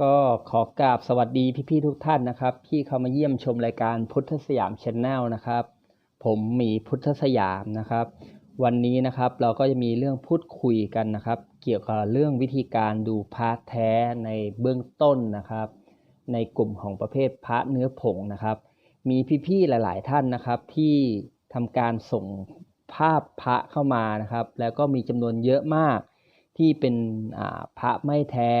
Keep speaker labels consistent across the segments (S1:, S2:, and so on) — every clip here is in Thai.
S1: ก็ขอกราบสวัสดีพี่ๆทุกท่านนะครับ ที่เข้ามาเยี่ยมชมรายการพุทธสยามชแนลนะครับ ผมหมีพุทธสยามนะครับ วันนี้นะครับเราก็จะมีเรื่องพูดคุยกันนะครับ เกี่ยวกับเรื่องวิธีการดูพระแท้ในเบื้องต้นนะครับ ในกลุ่มของประเภทพระเนื้อผงนะครับ มีพี่ๆหลาย ๆ ท่านนะครับที่ทำการส่งภาพพระเข้ามานะครับ แล้วก็มีจำนวนเยอะมากที่เป็นพระไม่แท้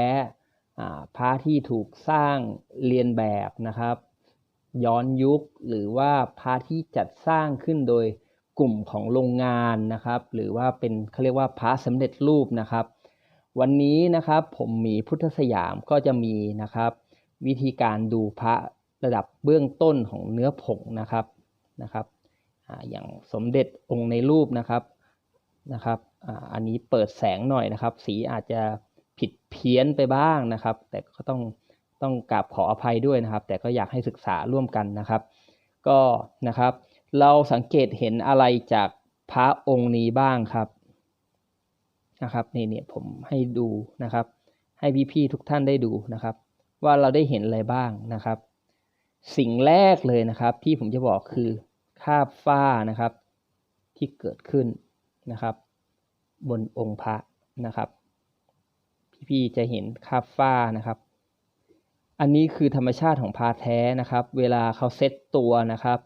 S1: พระที่ถูกสร้างเรียนแบบนะครับ ย้อนยุคหรือว่าพระที่จัดสร้างขึ้นโดยกลุ่มของโรงงานนะครับ หรือว่าเป็นเขาเรียกว่าพระสำเร็จรูปนะครับ วันนี้นะครับผมมีพุทธสยามก็จะมีนะครับ วิธีการดูพระระดับเบื้องต้นของเนื้อผงนะครับนะครับอย่างสมเด็จองค์ในรูปนะครับนะครับ อันนี้เปิดแสงหน่อยนะครับ สีอาจจะ ผิดเพี้ยนไปบ้างนะครับ แต่ก็ต้องต้องกราบขออภัยด้วยนะครับ แต่ก็อยากให้ศึกษาร่วมกันนะครับ ก็นะครับ เราสังเกตเห็นอะไรจากพระองค์นี้บ้างครับนะครับนี่เนี่ยผมให้ดูนะครับ ให้พี่ๆทุกท่านได้ดูนะครับ ว่าเราได้เห็นอะไรบ้างนะครับ สิ่งแรกเลยนะครับ ที่ผมจะบอกคือคราบฝ้านะครับ ที่เกิดขึ้นนะครับ บนองค์พระนะครับ พี่จะเห็นคาบฝ้านะครับ อันนี้คือธรรมชาติของพาแท้นะครับ เวลาเขาเซตตัวนะครับ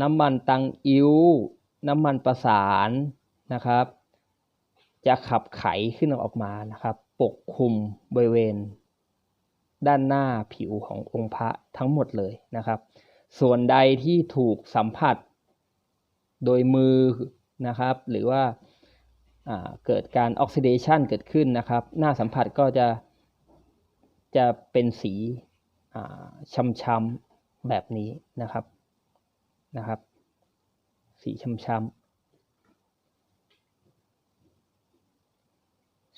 S1: น้ำมันตังอิ้ว น้ำมันประสานนะครับ จะขับไขขึ้นออกมานะครับ ปกคลุมบริเวณ ด้านหน้าผิวขององค์พระทั้งหมดเลยนะครับ ส่วนใดที่ถูกสัมผัส โดยมือนะครับ หรือว่า เกิดการออกซิเดชันเกิดขึ้นนะครับ หน้าสัมผัสก็จะจะเป็นสีช้ำๆแบบนี้นะครับนะครับ สีช้ำๆ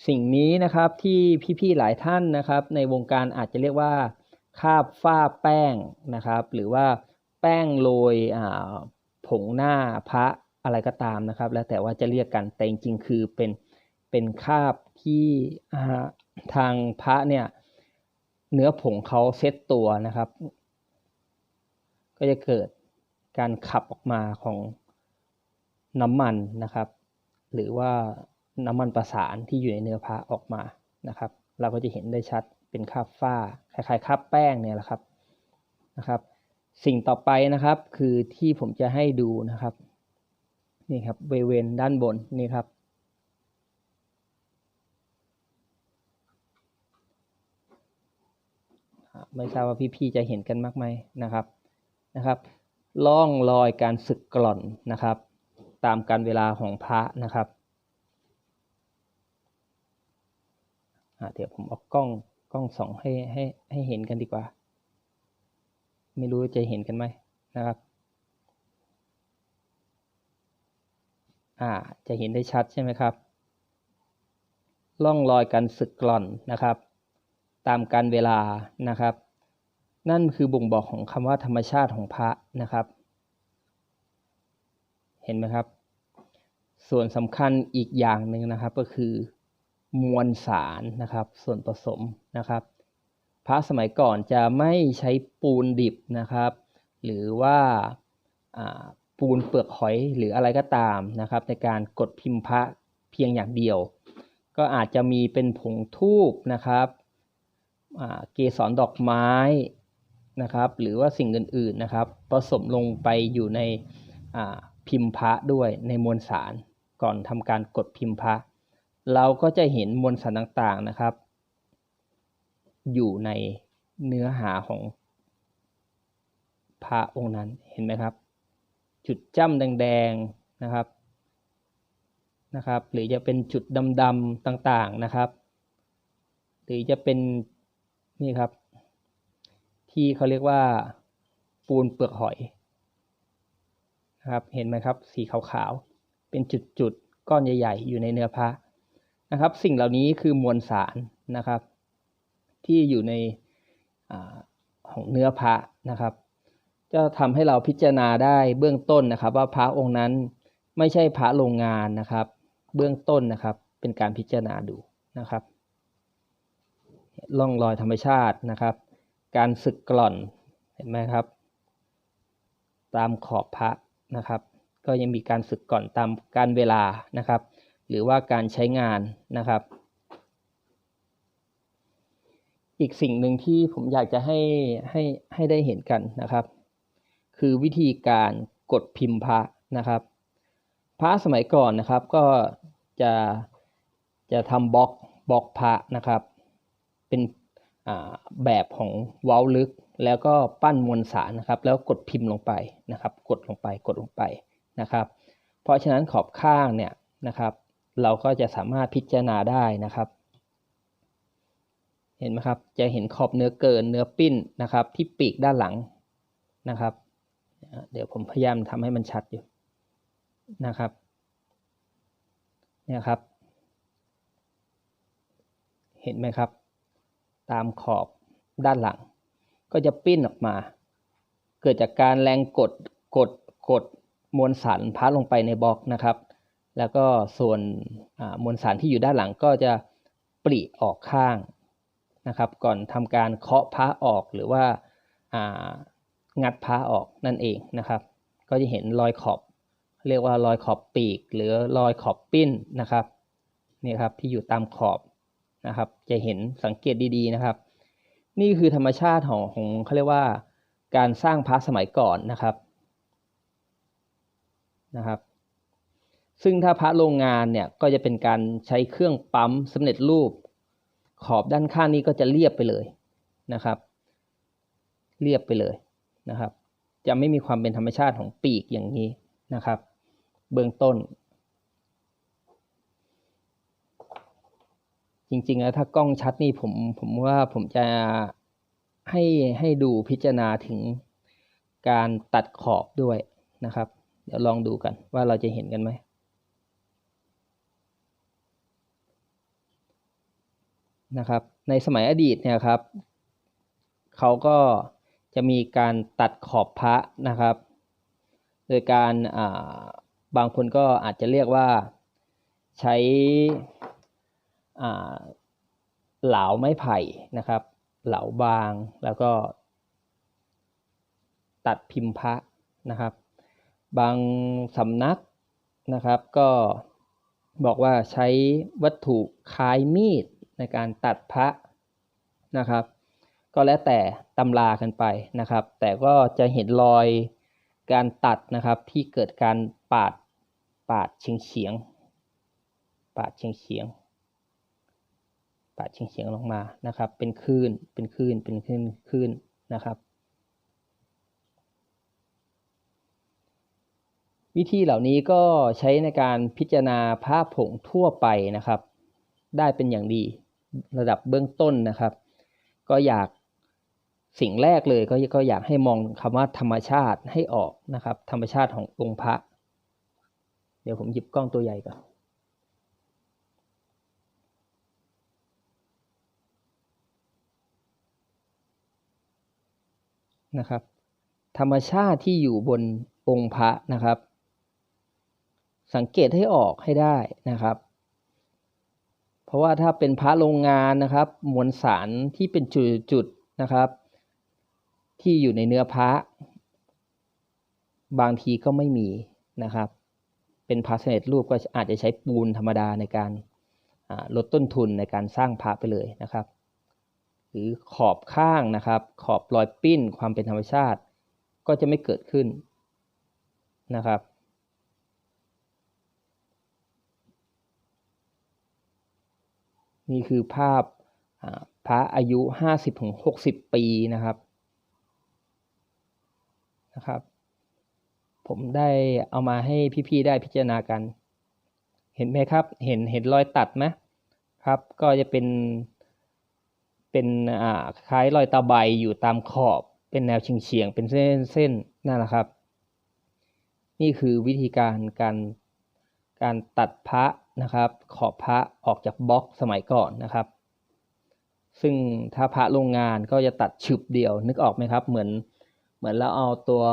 S1: สิ่งนี้นะครับที่พี่ๆหลายท่านนะครับ ในวงการอาจจะเรียกว่าคาบฝ้าแป้งนะครับ หรือว่าแป้งโรยผงหน้าพระ อะไรก็ตามนะครับ แล้วแต่ว่าจะเรียกกันแต่จริงๆคือเป็นเป็นคาบที่ทางพระเนี่ยเนื้อผงเขาเซตตัวนะครับ ก็จะเกิดการขับออกมาของน้ำมันนะครับ หรือว่าน้ำมันประสานที่อยู่ในเนื้อพระออกมานะครับ เราก็จะเห็นได้ชัดเป็นคาบฝ้าคล้ายๆคาบแป้งเนี่ยแหละครับนะครับ สิ่งต่อไปนะครับคือที่ผมจะให้ดูนะครับ นี่ครับบริเวณด้านบนนี่ครับ ไม่ทราบว่าพี่ๆจะเห็นกันมากไหมนะครับนะครับล่องรอยการสึกกร่อนนะครับ ตามการเวลาของพระนะครับเดี๋ยวผมเอากล้องกล้องสองให้ให้ให้เห็นกันดีกว่า ไม่รู้จะเห็นกันไหมนะครับ อ่าจะเห็นได้ชัดใช่ไหมครับล่องรอยการสึกกร่อนนะครับ ตามการเวลานะครับ นั่นคือบ่งบอกของคำว่าธรรมชาติของพระนะครับ เห็นไหมครับ ส่วนสำคัญอีกอย่างหนึ่งนะครับก็คือ มวลสารนะครับ ส่วนผสมนะครับ พระสมัยก่อนจะไม่ใช้ปูนดิบนะครับ หรือว่า ปูนเปลือกหอยหรืออะไรก็ตามนะครับ ในการกดพิมพ์พระเพียงอย่างเดียว ก็อาจจะมีเป็นผงทูบนะครับเกสรดอกไม้นะครับ หรือว่าสิ่งอื่นๆนะครับผสมลงไปอยู่ในพิมพ์พระด้วยในมวลสารก่อนทำการกดพิมพ์พระ เราก็จะเห็นมวลสารต่างๆนะครับ อยู่ในเนื้อหาของพระองค์นั้นเห็นไหมครับ จุดจ้ำแดงๆนะครับนะครับ หรือจะเป็นจุดดำๆต่างๆนะครับ หรือจะเป็นนี่ครับ ที่เขาเรียกว่าปูนเปลือกหอยนะครับ เห็นไหมครับ สีขาวๆ เป็นจุดๆ ก้อนใหญ่ๆ อยู่ในเนื้อพระนะครับ สิ่งเหล่านี้คือมวลสารนะครับ ที่อยู่ในอของเนื้อพระนะครับ จะทำให้เราพิจารณาได้เบื้องต้นนะครับ ว่าพระองค์นั้นไม่ใช่พระโรงงานนะครับ เบื้องต้นนะครับ เป็นการพิจารณาดูนะครับร่องรอยธรรมชาตินะครับ การสึกกร่อนเห็นไหมครับ ตามขอบพระนะครับ ก็ยังมีการสึกก่อนตามการเวลานะครับ หรือว่าการใช้งานนะครับ อีกสิ่งหนึ่งที่ผมอยากจะให้ให้ให้ได้เห็นกันนะครับ คือวิธีการกดพิมพ์พระนะครับ พระสมัยก่อนนะครับก็จะจะทำบล็อกบล็อกพระนะครับ เป็นแบบของเว้าลึก แล้วก็ปั้นมวลสารนะครับ แล้วกดพิมพ์ลงไปนะครับ กดลงไปกดลงไปนะครับ เพราะฉะนั้นขอบข้างเนี่ยนะครับ เราก็จะสามารถพิจารณาได้นะครับ เห็นไหมครับจะเห็นขอบเนื้อเกินเนื้อปิ้นนะครับ ที่ปีกด้านหลังนะครับ เดี๋ยวผมพยายามทำให้มันชัดอยู่นะครับ เนี่ยครับ เห็นไหมครับ ตามขอบด้านหลัง ก็จะปิ้นออกมา เกิดจากการแรงกดกดกดมวลสารพัดลงไปในบล็อกนะครับ แล้วก็ส่วนมวลสารที่อยู่ด้านหลังก็จะปริออกข้างนะครับ ก่อนทำการเคาะพ้าออกหรือว่า งัดพ้าออกนั่นเองนะครับ ก็จะเห็นรอยขอบ เรียกว่ารอยขอบปีก หรือรอยขอบปิ้นนะครับนี่ครับที่อยู่ตามขอบนะครับ จะเห็นสังเกตดีๆนะครับ นี่คือธรรมชาติของของเขาเรียกว่า การสร้างพระสมัยก่อนนะครับนะครับ ซึ่งถ้าพระโรงงานเนี่ยก็จะเป็นการใช้เครื่องปั๊มสำเร็จรูป ขอบด้านข้างนี้ก็จะเรียบไปเลยนะครับ เรียบไปเลย นะครับ จะไม่มีความเป็นธรรมชาติของปีกอย่างนี้นะครับ เบื้องต้น จริงๆแล้วถ้ากล้องชัดนี่ผมผมว่าผมจะให้ให้ดูพิจารณาถึงการตัดขอบด้วยนะครับ เดี๋ยวลองดูกันว่าเราจะเห็นกันไหมนะครับในสมัยอดีตเนี่ยครับ เขาก็ จะมีการตัดขอบพระนะครับ โดยการบางคนก็อาจจะเรียกว่าใช้เหลาไม้ไผ่นะครับ เหลาบางแล้วก็ ตัดพิมพ์พระนะครับ บางสำนักนะครับก็บอกว่าใช้วัตถุคล้ายมีดในการตัดพระนะครับ ก็แล้วแต่ตำรากันไปนะครับ แต่ก็จะเห็นรอยการตัดนะครับที่เกิดการปาดปาดเฉียงเฉียงปาดเฉียงเฉียงปาดเฉียงเฉียงลงมานะครับ เป็นคลื่นเป็นคลื่นเป็นคลื่นคลื่นนะครับ วิธีเหล่านี้ก็ใช้ในการพิจารณาภาพผงทั่วไปนะครับ ได้เป็นอย่างดีระดับเบื้องต้นนะครับ ก็อยาก สิ่งแรกเลยก็ก็อยากให้มองคำว่าธรรมชาติให้ออกนะครับ ธรรมชาติขององค์พระ เดี๋ยวผมหยิบกล้องตัวใหญ่ก่อนนะครับ ธรรมชาติที่อยู่บนองค์พระนะครับ สังเกตให้ออกให้ได้นะครับ เพราะว่าถ้าเป็นพระโรงงานนะครับ มวลสารที่เป็นจุดๆนะครับ ที่อยู่ในเนื้อพระ บางทีก็ไม่มีนะครับ เป็นพระสเร็จรูปก็อาจจะใช้ปูนธรรมดาในการลดต้นทุนในการสร้างพระไปเลยนะครับ หรือขอบข้างนะครับ ขอบรอยปิ้นความเป็นธรรมชาติ ก็จะไม่เกิดขึ้นนะครับนี่คือภาพพระอายุ 50-60 ปีนะครับ นะครับ ผมได้เอามาให้พี่ๆได้พิจารณากัน เห็นไหมครับ เห็นเห็นรอยตัดไหมครับ ก็จะเป็นเป็นอ่าคล้ายรอยตาใบอยู่ตามขอบเป็นแนวเฉียงๆเป็นเส้นเส้นนั่นแหละครับ นี่คือวิธีการการการตัดพระนะครับ ขอบพระออกจากบล็อกสมัยก่อนนะครับ ซึ่งถ้าพระโรงงานก็จะตัดฉึบเดียวนึกออกไหมครับ เหมือน เหมือนเราเอาตัว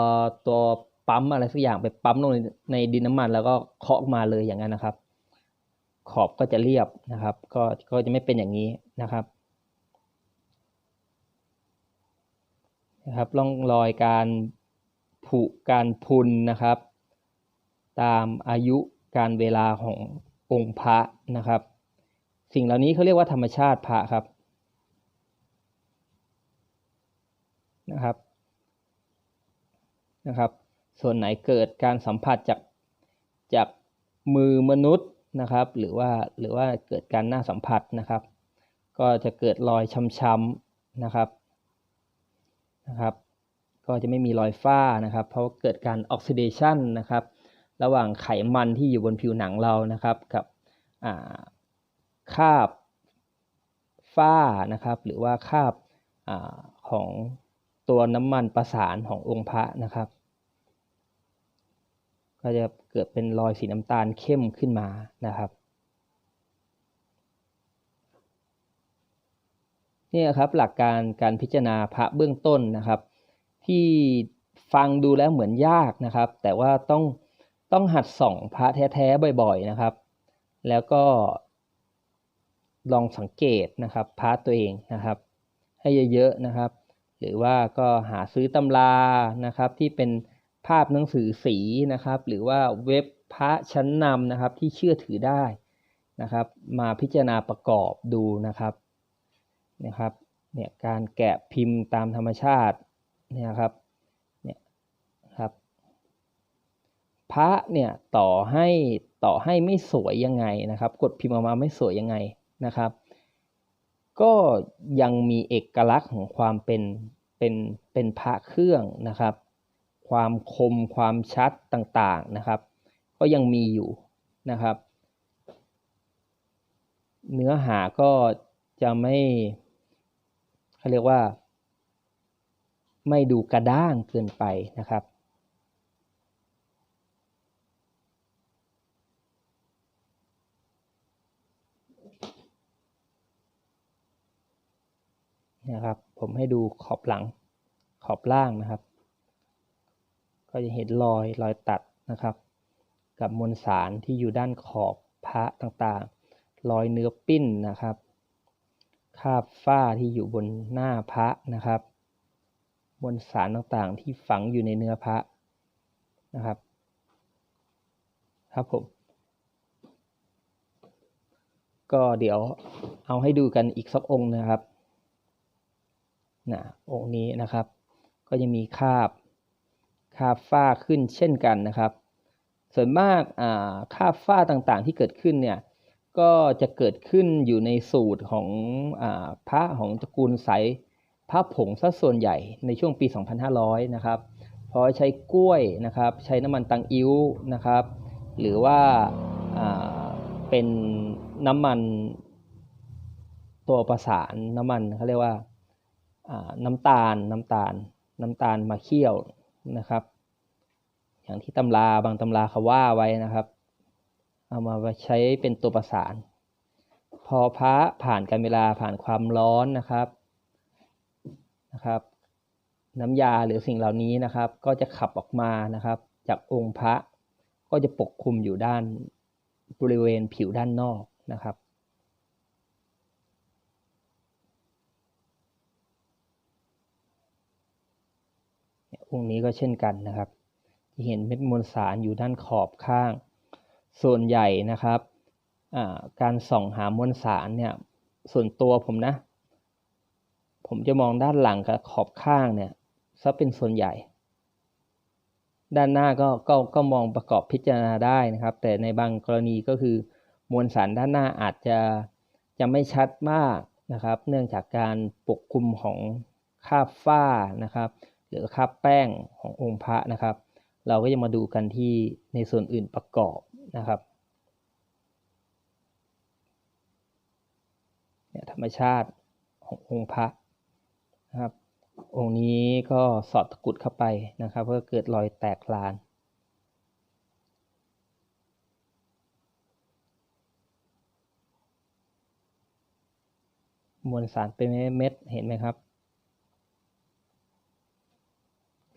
S1: ตัวปั๊มอะไรสักอย่างไปปั๊มลงในในดินน้ำมันแล้วก็เคาะมาเลยอย่างนั้นนะครับ ขอบก็จะเรียบนะครับ ก็ก็จะไม่เป็นอย่างนี้นะครับนะครับร่องรอยการผุการพุนนะครับ ตามอายุการเวลาขององค์พระนะครับ สิ่งเหล่านี้เขาเรียกว่าธรรมชาติพระครับนะครับ นะครับ ส่วนไหนเกิดการสัมผัสจากจากมือมนุษย์นะครับ หรือว่าหรือว่าเกิดการหน้าสัมผัสนะครับ ก็จะเกิดรอยช้ำๆนะครับนะครับ ก็จะไม่มีรอยฝ้านะครับ เพราะเกิดการออกซิเดชันนะครับ ระหว่างไขมันที่อยู่บนผิวหนังเรานะครับ กับคราบฝ้านะครับ หรือว่าคราบอของตัวน้ำมันประสานขององค์พระนะครับ ก็จะเกิดเป็นรอยสีน้ำตาลเข้มขึ้นมานะครับนี่ครับหลักการการพิจารณาพระเบื้องต้นนะครับ ที่ฟังดูแล้วเหมือนยากนะครับ แต่ว่าต้องต้องหัดส่องพระแท้ๆบ่อยๆนะครับ แล้วก็ลองสังเกตนะครับพระตัวเองนะครับ ให้เยอะๆนะครับ หรือว่าก็หาซื้อตำรานะครับที่เป็น ภาพหนังสือสีนะครับ หรือว่าเว็บพระชั้นนำนะครับที่เชื่อถือได้นะครับ มาพิจารณาประกอบดูนะครับนะครับเนี่ยการแกะพิมพ์ตามธรรมชาติเนี่ยครับเนี่ยครับ พระเนี่ยต่อให้ต่อให้ไม่สวยยังไงนะครับ กดพิมพ์ออกมาไม่สวยยังไงนะครับ ก็ยังมีเอกลักษณ์ของความเป็นเป็นเป็นพระเครื่องนะครับ ความคมความชัดต่างๆนะครับ ก็ยังมีอยู่นะครับ เนื้อหาก็จะไม่เขาเรียกว่า ไม่ดูกระด้างเกินไปนะครับนะครับ ผมให้ดูขอบหลังขอบล่างนะครับ ก็จะเห็นรอยรอยตัดนะครับ กับมวลสารที่อยู่ด้านขอบพระต่างๆ รอยเนื้อปิ้นนะครับคาบฝ้าที่อยู่บนหน้าพระนะครับ มวลสารต่างๆ ที่ฝังอยู่ในเนื้อพระนะครับ ครับผม ก็เดี๋ยวเอาให้ดูกันอีกสักองค์นะครับนะองค์นี้นะครับ ก็จะมีคาบ คราบฝ้าขึ้นเช่นกันนะครับ ส่วนมากคราบฝ้าต่างๆที่เกิดขึ้นเนี่ยก็จะเกิดขึ้นอยู่ในสูตรของอพระของตระกูลสายพระผงซะส่วนใหญ่ในช่วงปี 2500 นะครับเพราะใช้กล้วยนะครับ ใช้น้ำมันตังอิ้วนะครับ หรือว่าเป็นน้ำมันตัวประสานน้ำมันเขาเรียกว่าน้ำตาลน้ำตาลน้ำตาลมาเคี่ยว นะครับ อย่างที่ตำราบางตำราเขาว่าไว้นะครับ เอามาใช้เป็นตัวประสาน พอพระผ่านการเวลาผ่านความร้อนนะครับนะครับ น้ำยาหรือสิ่งเหล่านี้นะครับ ก็จะขับออกมานะครับ จากองค์พระก็จะปกคลุมอยู่ด้านบริเวณผิวด้านนอกนะครับ องนี้ก็เช่นกันนะครับ ที่เห็นเม็ดมวลสารอยู่ด้านขอบข้าง ส่วนใหญ่นะครับการส่องหามวลสารเนี่ยส่วนตัวผมนะ ผมจะมองด้านหลังกับขอบข้างเนี่ยซะเป็นส่วนใหญ่ ด้านหน้าก็ก็ก็มองประกอบพิจารณาได้นะครับ แต่ในบางกรณีก็คือมวลสารด้านหน้าอาจจะจะไม่ชัดมากนะครับ เนื่องจากการปกคลุมของคาบฝ้านะครับ หรือคราบแป้งขององค์พระนะครับ เราก็จะมาดูกันที่ในส่วนอื่นประกอบนะครับเนี่ยธรรมชาติขององค์พระนะครับ องค์นี้ก็สอดตะกุดเข้าไปนะครับเพื่อเกิดรอยแตกลานมวลสารเป็นเม็ดเห็นไหมครับ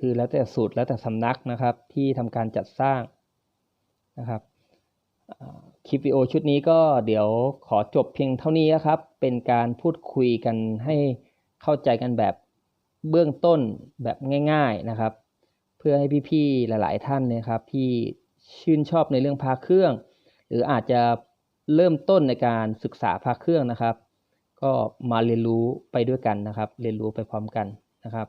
S1: คือแล้วแต่สูตรแล้วแต่สำนักนะครับ ที่ทำการจัดสร้างนะครับคลิปวิดีโอชุดนี้ก็เดี๋ยวขอจบเพียงเท่านี้ครับ เป็นการพูดคุยกันให้เข้าใจกันแบบเบื้องต้นแบบง่าย ๆนะครับ เพื่อให้พี่ๆหลาย ๆ ท่านเนะครับที่ชื่นชอบในเรื่องพาเครื่อง หรืออาจจะเริ่มต้นในการศึกษาพาเครื่องนะครับ ก็มาเรียนรู้ไปด้วยกันนะครับ เรียนรู้ไปพร้อมกันนะครับ